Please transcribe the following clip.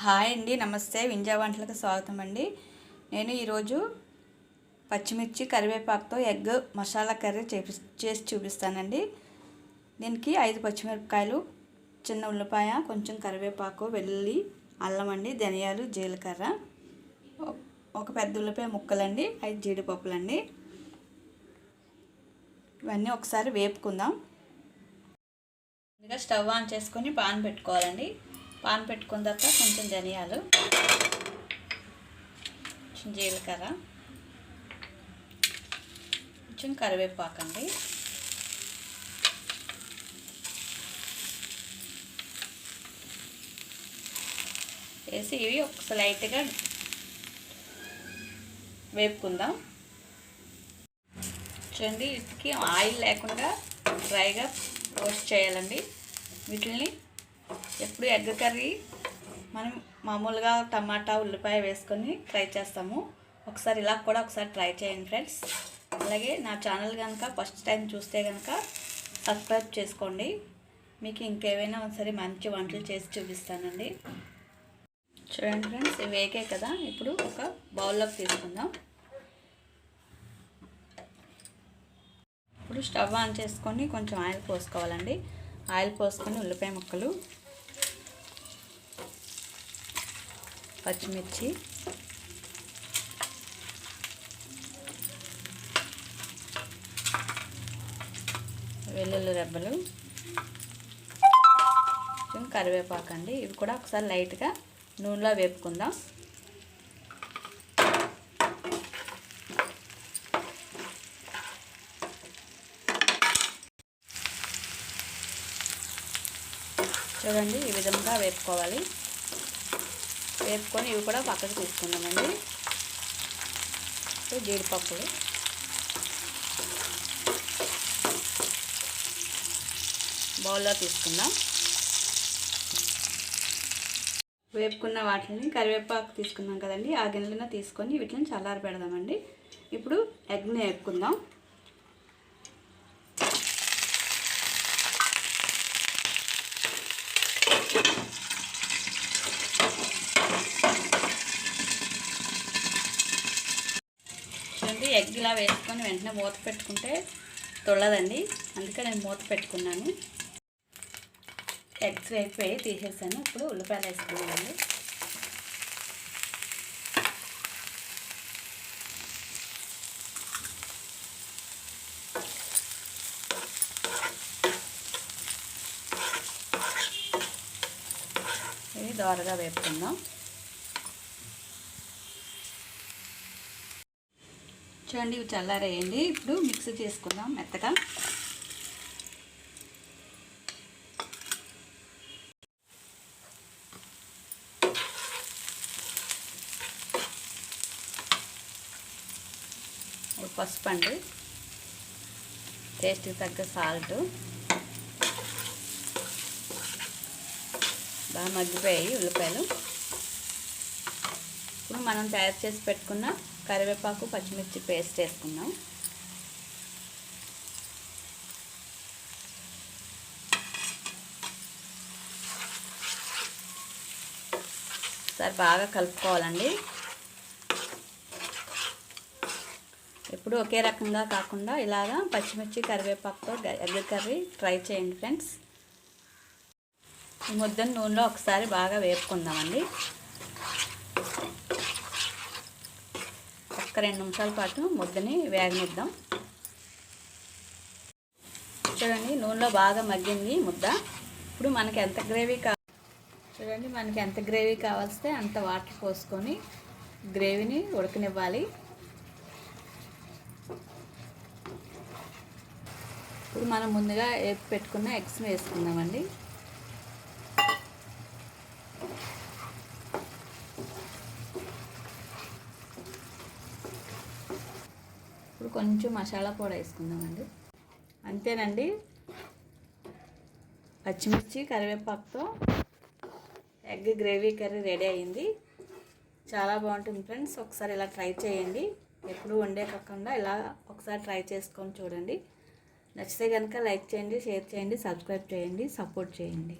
Hi అండి నమస్తే. వింజా వంటలకు స్వాగతం అండి. నేను ఈరోజు పచ్చిమిర్చి కరివేపాకుతో ఎగ్ మసాలా కర్రీ చేపి చేసి చూపిస్తానండి. దీనికి ఐదు పచ్చిమిరపకాయలు చిన్న ఉల్లిపాయ కొంచెం కరివేపాకు వెల్లుల్లి అల్లం అండి ధనియాలు జీలకర్ర ఒక పెద్ద ఉల్లిపాయ ముక్కలండి ఐదు జీడిపప్పులండి. ఇవన్నీ ఒకసారి వేపుకుందాం. ముందుగా స్టవ్ ఆన్ చేసుకొని పాన్ పెట్టుకోవాలండి. పాన్ పెట్టుకున్న తర్వాత కొంచెం ధనియాలు కొంచెం జీలకర్ర కొంచెం కరివేపాకు అండి వేసి ఇవి ఒక లైట్గా వేపుకుందాం. చూడండి వీటికి ఆయిల్ లేకుండా డ్రైగా రోస్ట్ చేయాలండి. వీటిని ఎప్పుడు ఎగ్ కర్రీ మనం మామూలుగా టమాటా ఉల్లిపాయ వేసుకొని ట్రై చేస్తాము. ఒకసారి ఇలా కూడా ఒకసారి ట్రై చేయండి ఫ్రెండ్స్. అలాగే నా ఛానల్ కనుక ఫస్ట్ టైం చూస్తే కనుక సబ్స్క్రైబ్ చేసుకోండి. మీకు ఇంకేమైనా ఒకసారి మంచి వంటలు చేసి చూపిస్తానండి. చూడండి ఫ్రెండ్స్ ఇవి వేకే కదా. ఇప్పుడు ఒక బౌల్లోకి తీసుకుందాం. ఇప్పుడు స్టవ్ ఆన్ చేసుకొని కొంచెం ఆయిల్ పోసుకోవాలండి. ఆయిల్ పోసుకొని ఉల్లిపాయ ముక్కలు పచ్చిమిర్చి. వెల్లుల్లి రెబ్బలు. కొంచెం కరివేపాకు అండి. ఇవి కూడా ఒకసారి లైట్గా నూనెలో వేపుకుందాం. చూడండి ఈ విధంగా వేపుకోవాలి. వేపుకొని ఇవి కూడా పక్కకు తీసుకుందామండి. జీడిపప్పులు బౌల్లో తీసుకుందాం. వేపుకున్న వాటిని కరివేపాకు తీసుకున్నాం కదండి. ఆ గిన్నెలను తీసుకొని వీటిని చల్లారి పెడదామండి. ఇప్పుడు ఎగ్ని వేపుకుందాం చూడండి ఎగ్ ఇలా వేసుకొని వెంటనే మూత పెట్టుకుంటే తొల్లదండి అందుకే నేను మూత పెట్టుకున్నాను. ఎగ్స్ వేసిపోయి తీసేసాను. ఇప్పుడు ఉల్లిపాయలు వేసుకున్నానండి ఇవి దోరగా వేపుకుందాం. చూడండి ఇవి చల్లారేయండి ఇప్పుడు మిక్స్ చేసుకుందాం మెత్తగా. పసుపు అండి. టేస్ట్కి తగ్గ సాల్ట్. బాగా మగ్గిపోయాయి ఉల్లిపాయలు. ఇప్పుడు మనం తయారు చేసి పెట్టుకున్న కరివేపాకు పచ్చిమిర్చి పేస్ట్ వేసుకుందాం. ఒకసారి బాగా కలుపుకోవాలండి. ఎప్పుడు ఒకే రకంగా కాకుండా ఇలాగా పచ్చిమిర్చి కరివేపాకుతో ఎగ్ కర్రీ ట్రై చేయండి ఫ్రెండ్స్. ఈ ముద్దను నూనెలో ఒకసారి బాగా వేపుకుందామండి. ఒక రెండు నిమిషాల పాటు ముద్దని వేగనిద్దాం. చూడండి నూనెలో బాగా మగ్గింది ముద్ద. ఇప్పుడు మనకి ఎంత గ్రేవీ కా చూడండి మనకి ఎంత గ్రేవీ కావాల్స్తే అంత వాటర్ పోసుకొని గ్రేవీని ఉడకనివ్వాలి. ఇప్పుడు మనం ముందుగా పెట్టుకున్న ఎగ్స్ని వేసుకుందామండి. కొంచెం మసాలా పొడి వేసుకుందామండి. అంతేనండి. పచ్చిమిర్చి కరివేపాకుతో ఎగ్ గ్రేవీ కర్రీ రెడీ అయింది చాలా బాగుంటుంది ఫ్రెండ్స్. ఒకసారి ఇలా ట్రై చేయండి. ఎప్పుడు వండే కాకుండా ఇలా ఒకసారి ట్రై చేసుకొని చూడండి. నచ్చితే కనుక లైక్ చేయండి షేర్ చేయండి సబ్స్క్రైబ్ చేయండి సపోర్ట్ చేయండి.